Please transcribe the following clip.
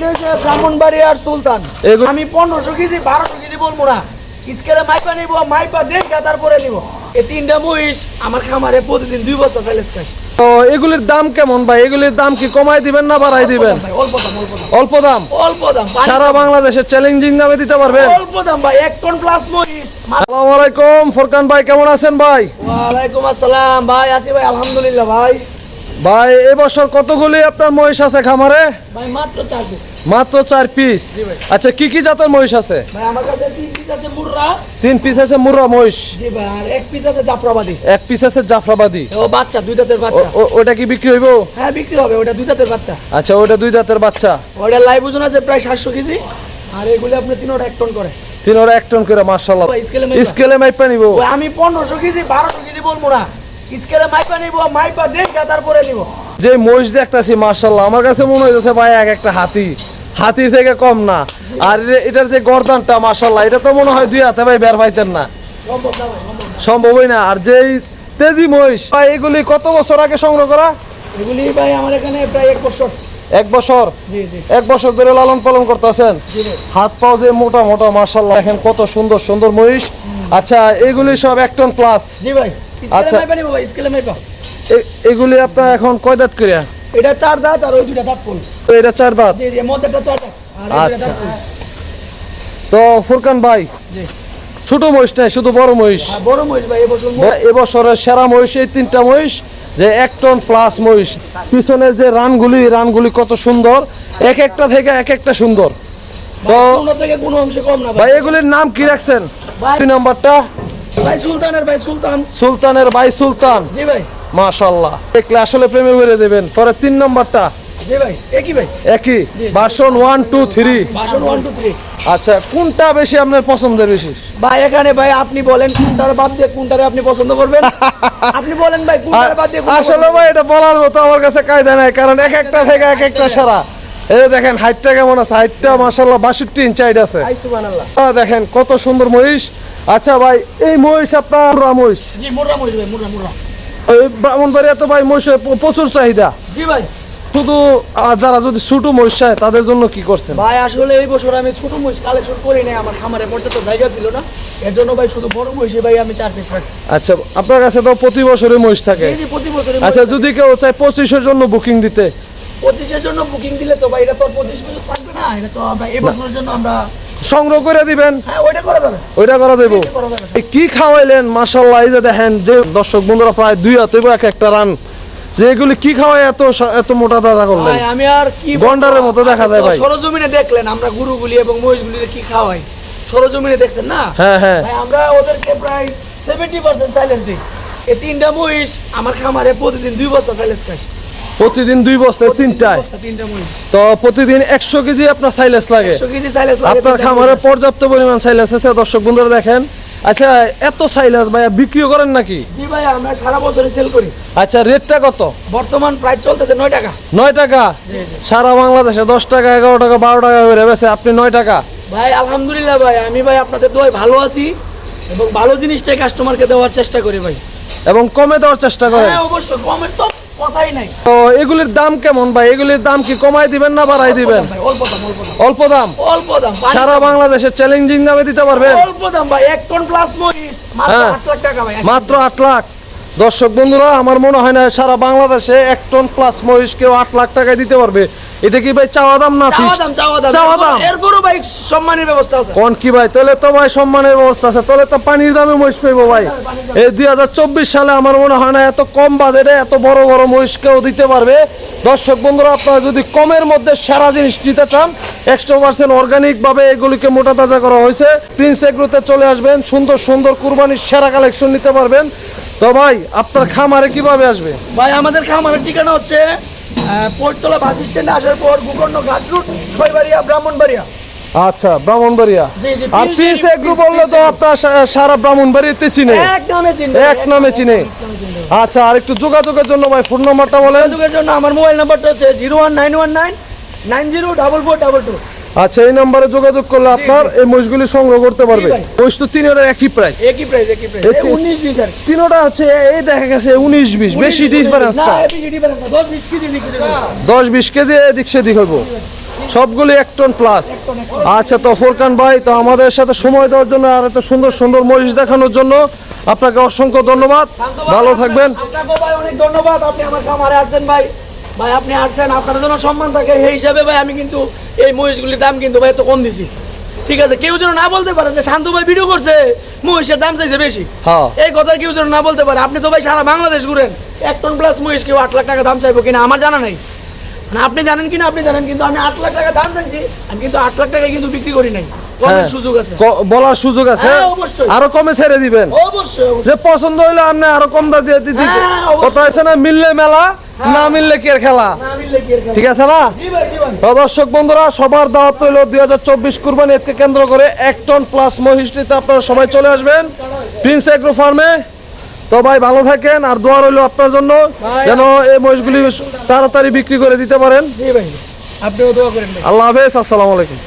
এটা হচ্ছে ব্রাহ্মণবাড়ি আর সুলতান। আমি পনেরোশো কেজি বারোশো কেজি বলব না। স্কেলে মাইপা নিবো মাইপা দেখে তারপরে নিব। এই তিনটা মহিষ আমার খামারে প্রতিদিন দুই বস্তা চাইলে খাই তো এগুলির দাম কেমন ভাই? এগুলির দাম কি কমাই দিবেন না বাড়াই দিবেন? অল্প দাম অল্প দাম। সারা দাম। বাংলাদেশে চ্যালেঞ্জিং দামে দিতে পারবেন? অল্প দাম ভাই এক টন প্লাস মহিষ। আসসালামু আলাইকুম ফোরকান ভাই কেমন আছেন ভাই? ওয়ালাইকুম আসসালাম ভাই আসি ভাই আলহামদুলিল্লাহ ভাই। ভাই এবছর কতগুলি আপনার মহিষ আছে খামারে? মাত্র চার পিস। আচ্ছা কি কি জাতের মহিষ আছে? তিন পিস আছে মুর্রা। তিন মহিষ। এক পিস আছে জাফরাবাদী। ওটা কি বিক্রি হইব? হ্যাঁ বিক্রি হবে ওটা দুই দাঁতের বাচ্চা। আচ্ছা ওটা দুই দাঁতের বাচ্চা। ওটা লাইভ ওজন আছে প্রায় সাতশো কেজি। আর এগুলি আপনি তিনোটা এক টন করে। তিন এক টন করে মার্শাল্লাহ মাইপা। স্কেলে মাইপা নিব। আমি পনেরোশো কেজি বারোশো কেজি বলব না। স্কেলে মাইপা নিব মাইপা দেখে তারপরে নিব। যে মহিষ দেখতাছি মার্শাল্লাহ আমার কাছে মনে হইতেছে ভাই এক একটা হাতি। হাতির থেকে কম না। আর এটার যে গর্দানটা মার্শাল্লাহ এটা তো মনে হয় দুই হাতে ভাই বের পাইতেন না। সম্ভব না না। সম্ভবই না। আর যেই তেজি মহিষ ভাই এগুলি কত বছর আগে সংগ্রহ করা? এগুলি ভাই আমার এখানে প্রায় এক বছর। এক বছর? এক বছর ধরে লালন পালন করতেছেন? হাত পাও যে মোটা মোটা মার্শাল্লাহ দেখেন কত সুন্দর সুন্দর মহিষ। আচ্ছা এগুলি সব এক টন প্লাস জি ভাই আচ্ছা। স্কেলে মাইপা। এগুলি আপনার এখন কয় দাঁত করিয়া এটা চার দাঁত আর ওই দুইটা দাঁত ফুল। তো এটা চার দাঁত? জি জি মধ্যেটা চার দাঁত আচ্ছা। তো ফুরকান ভাই জি। ছোট মহিষ নাই শুধু বড় মহিষ? বড় মহিষ ভাই এবছর এবছরের সেরা মহিষ এই তিনটা মহিষ যে এক টন প্লাস মহিষ। পিছনের যে রানগুলি রানগুলি কত সুন্দর এক একটা থেকে এক একটা সুন্দর। তো ভাই, থেকে কোনো অংশ কম না ভাই। ভাই এগুলির নাম কি রাখছেন? দুই নাম্বারটা? ভাই সুলতানের ভাই সুলতান। সুলতানের ভাই সুলতান। জি ভাই। মাশাল্লাহ দেখলে আসলে প্রেমে দেবেন। পরে তিন নাম্বারটা? জি ভাই একই ভাই। একই? ভার্সন আচ্ছা কোনটা বেশি আপনার পছন্দের বেশি? ভাই এখানে ভাই আপনি বলেন কোনটার বাদ দিয়ে কোনটারে আপনি পছন্দ করবেন। আপনি বলেন ভাই কোনটার বাদ দিয়ে আসলে ভাই এটা বলার মতো আমার কাছে কায়দা নাই কারণ এক একটা থেকে এক একটা সারা। এই দেখেন হাইটটা কেমন আছে? হাইটটা মাশাল্লাহ বাষট্টি ইঞ্চ হাইট আছে। দেখেন কত সুন্দর মহিষ। আচ্ছা ভাই এই মহিষ আপনার মহিষ? ব্রাহ্মণবাড়িয়া তো ভাই মহিষের প্রচুর চাহিদা। জি ভাই। শুধু যারা যদি ছোট মহিষ চায় তাদের জন্য কি করছেন? ভাই আসলে এই বছর আমি ছোট মহিষ কালেকশন করি নাই আমার খামারে পর্যাপ্ত জায়গা ছিল না। এর জন্য ভাই শুধু বড় মহিষে ভাই আমি চার পিস রাখছি। আচ্ছা আপনার কাছে তো প্রতি বছরই মহিষ থাকে। প্রতি বছর আচ্ছা যদি কেউ চায় পঁচিশের জন্য বুকিং দিতে পঁচিশের জন্য বুকিং দিলে তো ভাই এটা তো পঁচিশ বছর থাকবে না এটা তো আমরা এই বছরের জন্য আমরা সংগ্রহ করে দিবেন। হ্যাঁ ওইটা করা যাবে। কি খাওয়াইলেন? মাশাল্লাহ এই যে দেখেন যে দর্শক বন্ধুরা প্রায় দুই হাতে এক একটা রান। যে এগুলি কি খাওয়াই এত এত মোটা দাদা করলেন? আমি আর কি? গন্ডারের মতো দেখা যায় ভাই। সরজমিনে দেখলেন আমরা গরুগুলি এবং মহিষগুলি কি খাওয়াই? সরজমিনে দেখছেন না? হ্যাঁ হ্যাঁ। আমরা ওদেরকে প্রায় সেভেন্টি পার্সেন্ট সাইলেন্স দিই। এই তিনটা মহিষ আমার খামারে প্রতিদিন দুই বস্তা সাইলেন্স খাই প্রতিদিন দুই তিনটায়? বস্তা তিনটা মহিষ তো প্রতিদিন একশো কেজি আপনার সাইলেস লাগে। আপনার খামারে পর্যাপ্ত পরিমাণ সাইলেস আছে। দর্শক বন্ধুরা দেখেন। আচ্ছা এত সাইলেস ভাইয়া বিক্রিও করেন নাকি? জি ভাই আমরা সারা বছরই সেল করি। আচ্ছা রেটটা কত? বর্তমান প্রাইস চলতেছে নয় টাকা। নয় টাকা। সারা বাংলাদেশে দশ টাকা এগারো টাকা বারো টাকা করে বেছে আপনি নয় টাকা? ভাই আলহামদুলিল্লাহ ভাই আমি ভাই আপনাদের দোয়ায় ভালো আছি এবং ভালো জিনিসটাই কাস্টমারকে দেওয়ার চেষ্টা করি ভাই। এবং কমে দেওয়ার চেষ্টা করে হ্যাঁ অবশ্যই কমের তো তো এগুলির দাম কেমন ভাই? এগুলির দাম কি কমাই দিবেন না বাড়াই দিবেন? অল্প দাম অল্প দাম। সারা বাংলাদেশে চ্যালেঞ্জিং দামে দিতে পারবেন? অল্প দাম ভাই এক টন প্লাস মরিচ মাত্র হ্যাঁ। আট লাখ মাত্র আট লাখ। দর্শক বন্ধুরা আমার মনে হয় না সারা বাংলাদেশে এক টন প্লাস মহিষ কেউ আট লাখ টাকায় দিতে পারবে। এটা কি ভাই চাওয়া দাম না চাওয়া দাম চাওয়া দাম। চাওয়া দাম? এরপরও ভাই সম্মানের ব্যবস্থা আছে। কোন কি ভাই? তাহলে তো ভাই সম্মানের ব্যবস্থা আছে। তাহলে তো পানির দামে মহিষ পাইবো ভাই। এই দুই হাজার চব্বিশ সালে আমার মনে হয় না এত কম বাজেটে এত বড় বড় মহিষ কেউ দিতে পারবে। দর্শক বন্ধুরা আপনারা যদি কমের মধ্যে সেরা জিনিস নিতে চান একশো পার্সেন্ট অর্গানিক ভাবে এগুলিকে মোটা তাজা করা হয়েছে। প্রিন্স এগ্রোতে চলে আসবেন সুন্দর সুন্দর কুরবানির সেরা কালেকশন নিতে পারবেন। তো ভাই আপনার খামারে কীভাবে আসবে? ভাই আমাদের খামারের ঠিকানা হচ্ছে পোর্টতলা বাস স্ট্যান্ডে আসার পর ভূখণ্ড ঘাট রুট ছয়বাড়িয়া ব্রাহ্মণবাড়িয়া। আচ্ছা ব্রাহ্মণবাড়িয়া। আর প্রিন্স এগ্রো, বললে তো আপনার সারা ব্রাহ্মণবাড়িতে চিনে। এক নামে চিনবে এক নামে চিনে। আচ্ছা আর একটু যোগাযোগের জন্য ভাই ফোন নাম্বারটা বলেন। যোগাযোগের জন্য আমার মোবাইল নাম্বারটা হচ্ছে zero one nine one nine nine zero double four double two. আচ্ছা এই নাম্বারে যোগাযোগ করলে আপনার এই মহিষগুলি সংগ্রহ করতে পারবে। মহিষ তো তিনের একই প্রাইস একই প্রাইস একই প্রাইস একই- উনিশ বিশ আর কি। তিনোটা হচ্ছে এই দেখা গেছে উনিশ বিশ বেশি ডিফারেন্স না বেশি ডিফারেন্স না। দশ বিশ কেজি দিচ্ছি দশ বিশ কেজি এদিক সেদিক হইব। সবগুলি এক টন প্লাস আচ্ছা তো ফোরকান ভাই তো আমাদের সাথে সময় দেওয়ার জন্য আর এত সুন্দর সুন্দর মহিষ দেখানোর জন্য আপনাকে অসংখ্য ধন্যবাদ। ভালো থাকবেন। আপনাকে ভাই অনেক ধন্যবাদ। আপনি আমার খামারে আসছেন ভাই। ভাই আপনি আসছেন আপনার জন্য সম্মান থাকে। সেই হিসাবে ভাই আমি কিন্তু এই মহিষগুলির দাম কিন্তু ভাই এত কম দিছি। ঠিক আছে কেউ যেন না বলতে পারে যে শান্তু ভাই ভিডিও করছে মহিষের দাম চাইছে বেশি। হ্যাঁ। এই কথা কেউ যেন না বলতে পারে। আপনি তো ভাই সারা বাংলাদেশ ঘুরেন। এক টন প্লাস মহিষ কেউ আট লাখ টাকা দাম চাইব কিনা আমার জানা নাই। মানে আপনি জানেন কিনা আপনি জানেন কিন্তু আমি আট লাখ টাকা দাম চাইছি আমি কিন্তু আট লাখ টাকা কিন্তু বিক্রি করি নাই। হ্যাঁ। সুযোগ আছে। ক- বলার সুযোগ আছে। হ্যাঁ। আরও কমে ছেড়ে দিবেন। যে পছন্দ হইলে আপনি আরও কম দাম দিয়ে দিতে। কথা আছে না মিললে মেলা। না মিললে কি আর খেলা? না মিললে কি আর খেলা? ঠিক আছে না? দর্শক বন্ধুরা সবার দাওয়াত রইল দুই হাজার চব্বিশ কুরবানি ঈদকে কেন্দ্র করে এক টন প্লাস মহিষ নিতে আপনারা সবাই চলে আসবেন প্রিন্স এগ্রো ফার্মে তো ভাই ভালো থাকেন আর দোয়া রইল আপনার জন্য যেন এই মহিষগুলি তাড়াতাড়ি বিক্রি করে দিতে পারেন। আল্লাহ হাফেজ আসসালামু আলাইকুম।